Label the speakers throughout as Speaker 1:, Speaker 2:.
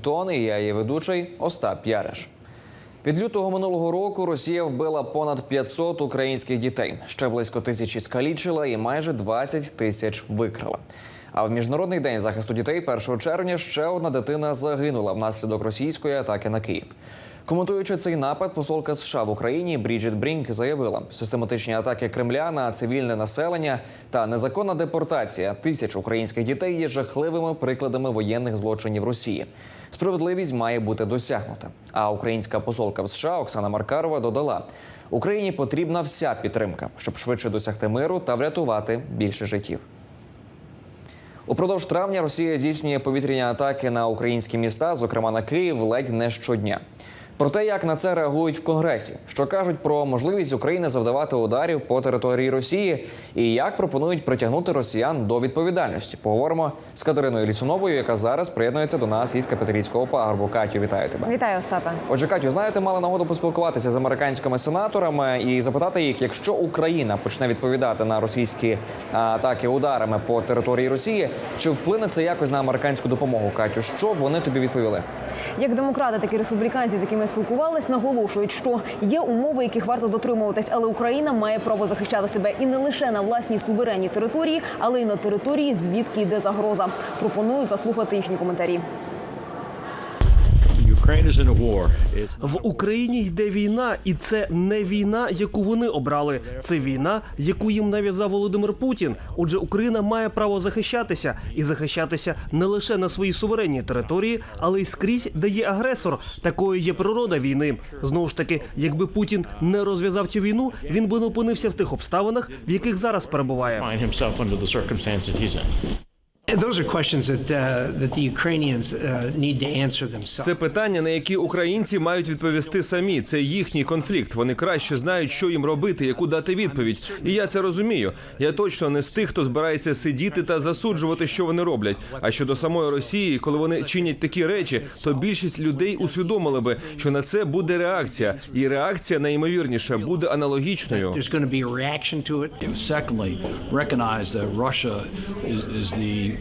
Speaker 1: Тон і я її ведучий Остап Яриш. Від лютого минулого року Росія вбила понад 500 українських дітей. Ще близько тисячі скалічила і майже 20 тисяч викрала. А в міжнародний день захисту дітей 1 червня ще одна дитина загинула внаслідок російської атаки на Київ. Коментуючи цей напад, посолка США в Україні Бріджит Брінк заявила, систематичні атаки Кремля на цивільне населення та незаконна депортація тисяч українських дітей є жахливими прикладами воєнних злочинів Росії. Справедливість має бути досягнута. А українська посолка в США Оксана Маркарова додала: Україні потрібна вся підтримка, щоб швидше досягти миру та врятувати більше життів. Упродовж травня Росія здійснює повітряні атаки на українські міста, зокрема на Київ, ледь не щодня. Про те, як на це реагують в Конгресі, що кажуть про можливість України завдавати ударів по території Росії, і як пропонують притягнути росіян до відповідальності. Поговоримо з Катериною Лісуновою, яка зараз приєднується до нас із Капіталійського пагорбу. Катю, вітаю тебе.
Speaker 2: Вітаю, Остапе.
Speaker 1: Отже, Катю, знаєте, мали нагоду поспілкуватися з американськими сенаторами і запитати їх, якщо Україна почне відповідати на російські атаки ударами по території Росії, чи вплине це якось на американську допомогу? Катю, що вони тобі відповіли?
Speaker 2: Як демократи, так і республіканці, з якими я спілкувалась, наголошують, що є умови, яких варто дотримуватись, але Україна має право захищати себе і не лише на власній суверенній території, але й на території, звідки йде загроза. Пропоную заслухати їхні коментарі.
Speaker 3: В Україні йде війна, і це не війна, яку вони обрали. Це війна, яку їм нав'язав Володимир Путін. Отже, Україна має право захищатися і захищатися не лише на своїй суверенній території, але й скрізь, де є агресор. Такою є природа війни. Знову ж таки, якби Путін не розв'язав цю війну, він би не опинився в тих обставинах, в яких зараз перебуває.
Speaker 4: Uh, that the Ukrainians uh, need to answer themselves.
Speaker 5: Це питання, на які українці мають відповісти самі. Це їхній конфлікт. Вони краще знають, що їм робити, яку дати відповідь. І я це розумію. Я точно не з тих, хто збирається сидіти та засуджувати, що вони роблять. А щодо самої Росії, коли вони чинять такі речі, то більшість людей усвідомили би, що на це буде реакція, і реакція найімовірніше буде аналогічною.
Speaker 6: Secondly, recognize that Russia is, is the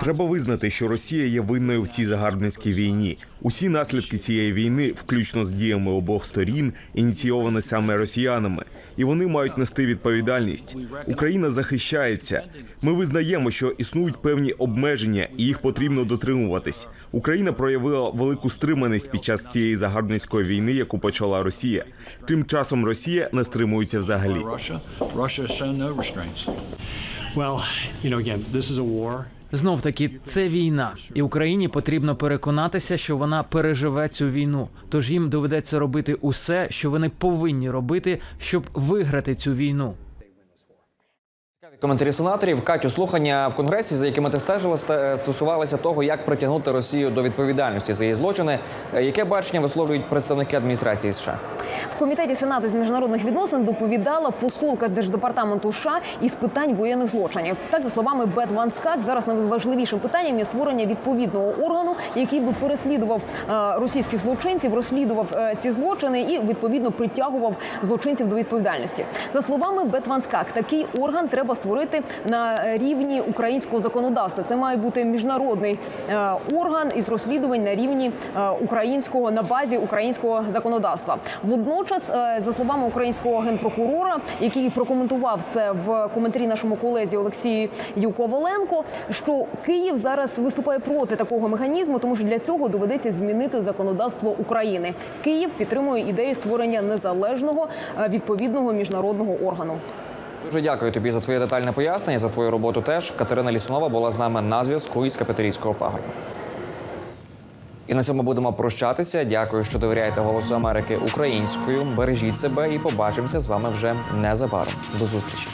Speaker 7: Треба визнати, що Росія є винною в цій загарбницькій війні. Усі наслідки цієї війни, включно з діями обох сторін, ініційовані саме росіянами, і вони мають нести відповідальність. Україна захищається. Ми визнаємо, що існують певні обмеження, і їх потрібно дотримуватись. Україна проявила велику стриманість під час цієї загарбницької війни, яку почала Росія. Тим часом Росія не стримується взагалі.
Speaker 8: Знов таки, це війна, і Україні потрібно переконатися, що вона переживе цю війну. Тож їм доведеться робити усе, що вони повинні робити, щоб виграти цю війну.
Speaker 1: Коментарі сенаторів Катю слухання в конгресі, за якими ти стежила, ста- стосувалися того, як притягнути Росію до відповідальності за її злочини. Е, Яке бачення висловлюють представники адміністрації США?
Speaker 2: В комітеті Сенату з міжнародних відносин доповідала посолка держдепартаменту США із питань воєнних злочинів. Так, за словами Бет Ван Скак, зараз найважливішим питанням є створення відповідного органу, який би переслідував е, російських злочинців, розслідував е, ці злочини і відповідно притягував злочинців до відповідальності. За словами Бет Ван Скак, такий орган треба створити на рівні українського законодавства. Це має бути міжнародний е, орган із розслідувань на рівні е, українського на базі українського законодавства. Водночас, е, за словами українського генпрокурора, який прокоментував це в коментарі нашому колезі Олексію Коваленко, що Київ зараз виступає проти такого механізму, тому що для цього доведеться змінити законодавство України. Київ підтримує ідею створення незалежного відповідного міжнародного органу.
Speaker 1: Дуже дякую тобі за твоє детальне пояснення, за твою роботу теж. Катерина Лісунова була з нами на зв'язку із Капітолійського пагорба. І на цьому будемо прощатися. Дякую, що довіряєте голосу Америки українською. Бережіть себе і побачимося з вами вже незабаром. До зустрічі.